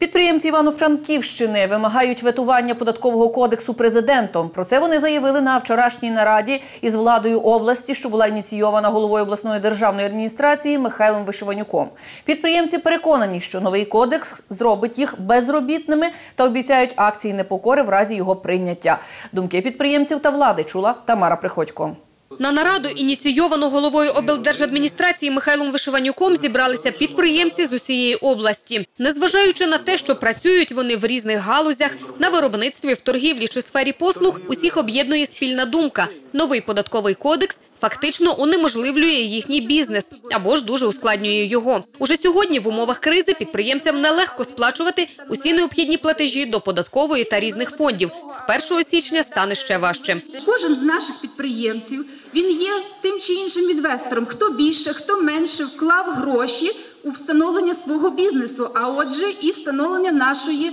Підприємці Івано-Франківщини вимагають ветування податкового кодексу президентом. Про це вони заявили на вчорашній нараді із владою області, що була ініційована головою обласної державної адміністрації Михайлом Вишиванюком. Підприємці переконані, що новий кодекс зробить їх безробітними та обіцяють акції непокори в разі його прийняття. Думки підприємців та влади чула Тамара Приходько. На нараду, ініційовану головою облдержадміністрації Михайлом Вишиванюком, зібралися підприємці з усієї області. Незважаючи на те, що працюють вони в різних галузях, на виробництві, в торгівлі чи сфері послуг, усіх об'єднує спільна думка. Новий податковий кодекс фактично унеможливлює їхній бізнес або ж дуже ускладнює його. Уже сьогодні в умовах кризи підприємцям нелегко сплачувати усі необхідні платежі до податкової та різних фондів. З 1 січня стане ще важче. Кожен з наших підприємців він є тим чи іншим інвестором. Хто більше, хто менше вклав гроші у встановлення свого бізнесу, а отже, і встановлення нашої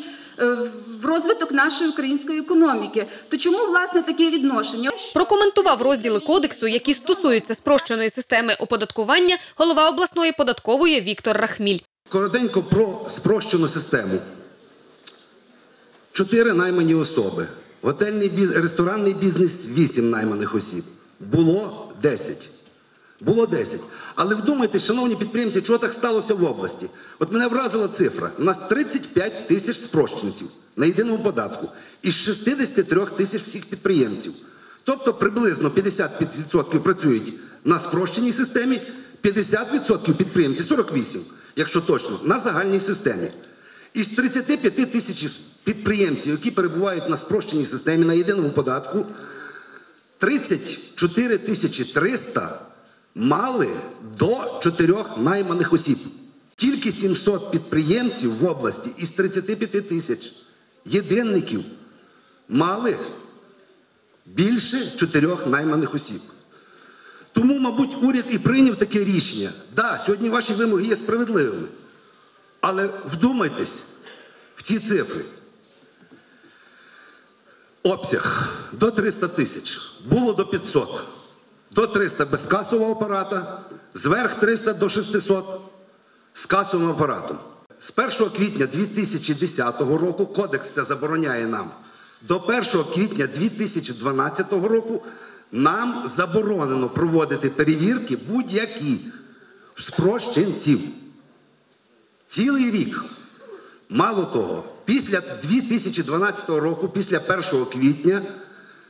в розвиток нашої української економіки. То чому власне таке відношення? Прокоментував розділи кодексу, які стосуються спрощеної системи оподаткування, голова обласної податкової Віктор Рахміль. Коротенько про спрощену систему. Чотири наймані особи. Готельний бізнес, ресторанний бізнес 8 найманих осіб. Було 10. Було 10. Але вдумайте, шановні підприємці, чого так сталося в області? От мене вразила цифра. У нас 35 тисяч спрощенців на єдиному податку із 63 тисяч всіх підприємців. Тобто приблизно 50% працюють на спрощеній системі, 50% підприємці, 48, якщо точно, на загальній системі. Із 35 тисяч підприємців, які перебувають на спрощеній системі на єдиному податку, 34 тисячі 300 мали до 4 найманих осіб. Тільки 700 підприємців в області із 35 тисяч єдинників мали більше 4 найманих осіб. Тому, мабуть, уряд і прийняв таке рішення. Так, да, сьогодні ваші вимоги є справедливими. Але вдумайтесь в ці цифри. Обсяг до 300 тисяч, було до 500, до 300 без касового апарата, зверх 300 до 600 з касовим апаратом. З 1 квітня 2010 року кодекс це забороняє нам. До 1 квітня 2012 року нам заборонено проводити перевірки будь-які спрощенців. Цілий рік. Мало того, після 2012 року, після 1 квітня,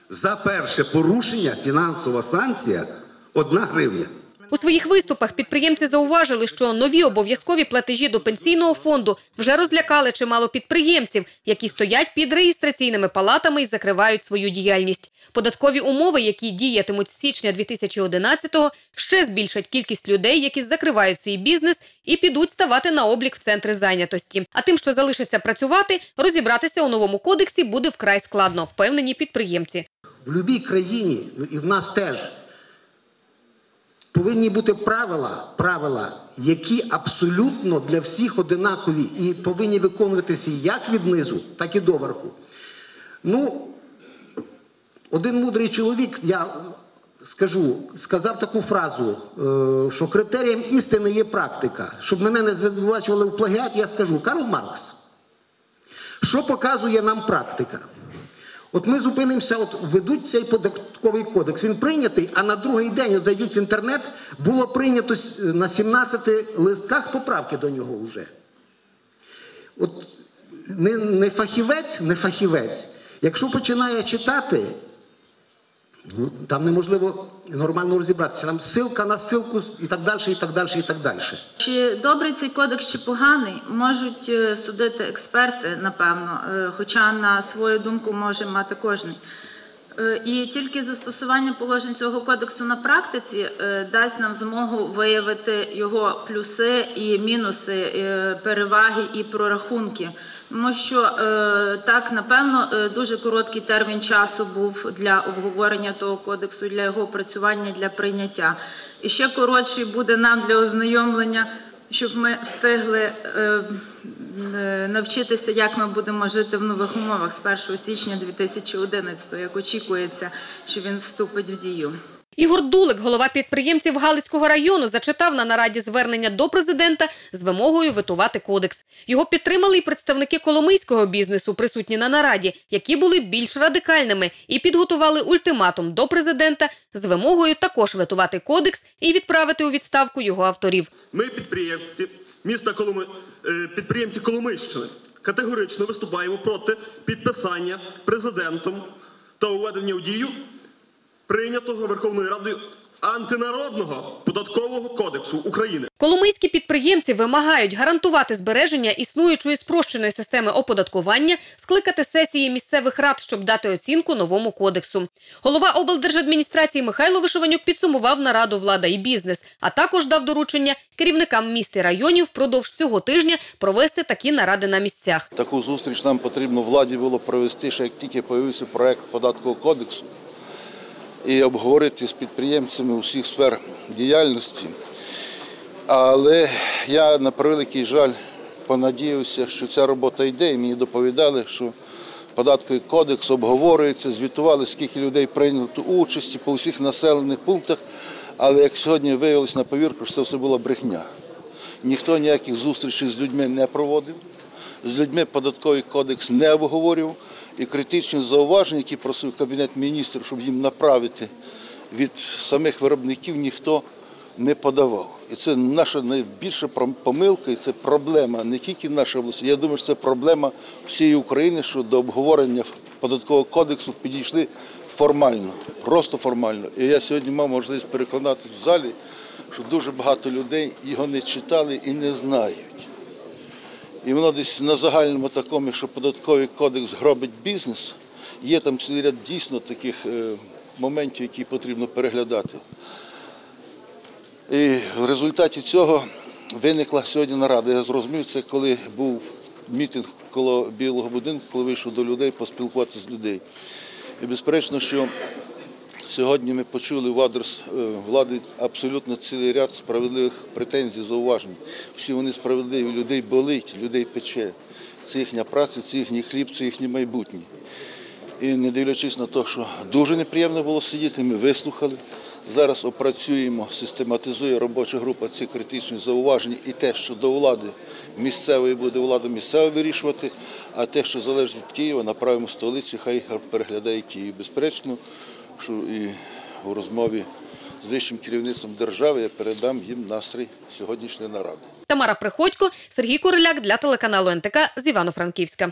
за перше порушення фінансова санкція 1 гривня. У своїх виступах підприємці зауважили, що нові обов'язкові платежі до пенсійного фонду вже розлякали чимало підприємців, які стоять під реєстраційними палатами і закривають свою діяльність. Податкові умови, які діятимуть з січня 2011-го, ще збільшать кількість людей, які закривають свій бізнес і підуть ставати на облік в центри зайнятості. А тим, що залишиться працювати, розібратися у новому кодексі буде вкрай складно, впевнені підприємці. В будь-якій країні, ну і в нас теж, повинні бути правила, правила, які абсолютно для всіх одинакові і повинні виконуватися як від низу, так і доверху. Ну, один мудрий чоловік, я скажу, сказав таку фразу, е, що критерієм істини є практика. Щоб мене не звинувачували в плагіат, я скажу Карл Маркс. Що показує нам практика? От ми зупинимося, от ведуть цей податковий кодекс. Він прийнятий, а на другий день, от зайдіть в інтернет, було прийнято на 17 листках поправки до нього вже. От не, не фахівець, не фахівець. Якщо починає читати, там неможливо нормально розібратися. Там ссылка на ссылку і так далі, і так далі, і так далі. Чи добрий цей кодекс, чи поганий, можуть е, судити експерти, напевно, е, хоча на свою думку може мати кожен. І тільки застосування положень цього кодексу на практиці е, дасть нам змогу виявити його плюси і мінуси, переваги і прорахунки. Тому що е, так, напевно, е, дуже короткий термін часу був для обговорення того кодексу, для його опрацювання, для прийняття. І ще коротший буде нам для ознайомлення, щоб ми встигли е, навчитися, як ми будемо жити в нових умовах з 1 січня 2011, як очікується, що він вступить в дію. Ігор Дулик, голова підприємців Галицького району, зачитав на нараді звернення до президента з вимогою ветувати кодекс. Його підтримали й представники коломийського бізнесу, присутні на нараді, які були більш радикальними і підготували ультиматум до президента з вимогою також ветувати кодекс і відправити у відставку його авторів. Ми, підприємці міста Коломи... е, підприємці Коломийщини, категорично виступаємо проти підписання президентом та уведення у дію прийнятого Верховною Радою антинародного податкового кодексу України. Коломийські підприємці вимагають гарантувати збереження існуючої спрощеної системи оподаткування, скликати сесії місцевих рад, щоб дати оцінку новому кодексу. Голова облдержадміністрації Михайло Вишиванюк підсумував нараду влада і бізнес, а також дав доручення керівникам міст і районів впродовж цього тижня провести такі наради на місцях. Таку зустріч нам потрібно владі було провести, ще як тільки з'явився проект податкового кодексу і обговорити з підприємцями усіх сфер діяльності. Але я на превеликий жаль понадіявся, що ця робота йде, і мені доповідали, що податковий кодекс обговорюється, звітували, скільки людей прийняло участі по всіх населених пунктах. Але як сьогодні виявилось на повірку, що це все була брехня. Ніхто ніяких зустрічей з людьми не проводив, з людьми податковий кодекс не обговорював. І критичні зауваження, які просив Кабінет міністрів, щоб їм направити від самих виробників, ніхто не подавав. І це наша найбільша помилка, і це проблема не тільки нашої області. Я думаю, що це проблема всієї України, що до обговорення податкового кодексу підійшли формально, просто формально. І я сьогодні мав можливість переконати в залі, що дуже багато людей його не читали і не знають. І воно десь на загальному такому, якщо податковий кодекс гробить бізнес, є там цілий ряд дійсно таких е, моментів, які потрібно переглядати. І в результаті цього виникла сьогодні нарада. Я зрозумів це, коли був мітинг коло Білого будинку, коли вийшов до людей поспілкуватися з людей. І безперечно, що Сьогодні ми почули в адрес е, влади абсолютно цілий ряд справедливих претензій, зауважень. Всі вони справедливі, людей болить, людей пече. Це їхня праця, це їхній хліб, це їхнє майбутнє. І не дивлячись на те, що дуже неприємно було сидіти, ми вислухали. Зараз опрацюємо, систематизує робоча група ці критичні зауваження і те, що до влади місцевої буде влада місцева вирішувати, а те, що залежить від Києва, направимо в столицю, хай переглядає Київ. Безперечно, що і у розмові з вищим керівництвом держави я передам їм настрій сьогоднішньої наради. Тамара Приходько, Сергій Куриляк для телеканалу НТК з Івано-Франківська.